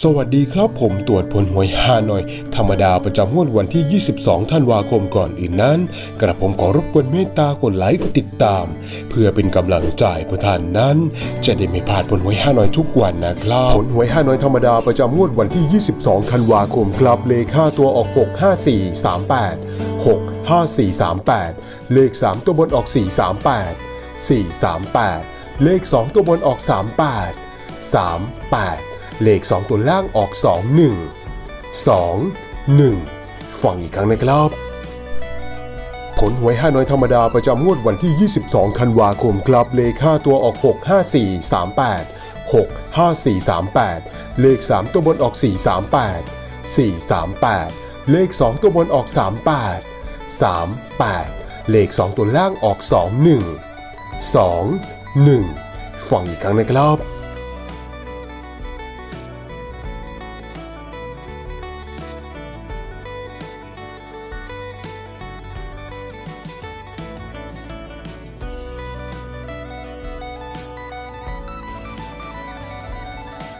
สวัสดีครับผมตรวจผลหวยฮานอย ธรรมดาประจำงวดวันที่ 22 ธันวาคมก่อนอื่นนั้น กระผมขอรบกวนเมตตากดไลค์ติดตาม เพื่อเป็นกำลังใจประทานนั้น จะได้ไม่พลาดผลหวยฮานอยทุกวันนะครับผลหวยฮานอยธรรมดาประจำงวดวันที่ 22 ธันวาคมครับเลขค่าตัวออก 65438 65438 เลข 3 ตัวบนออก 438 438 เลข 2 ตัวบนออก 38 38 เลข 2 ตัวล่างออก 2 1 2 1 ฟังอีกครั้งนะครับ ผลหวยห้าน้อยธรรมดาประจำงวดวันที่ 22 ธันวาคมครับเลข 5 ตัวออก 65438 65438 เลข 3 ตัวบนออก 438 438 เลข 2 ตัวบนออก 38 38 เลข 2 ตัวล่างออก 21 2 1 ฟังอีกครั้งนะครับ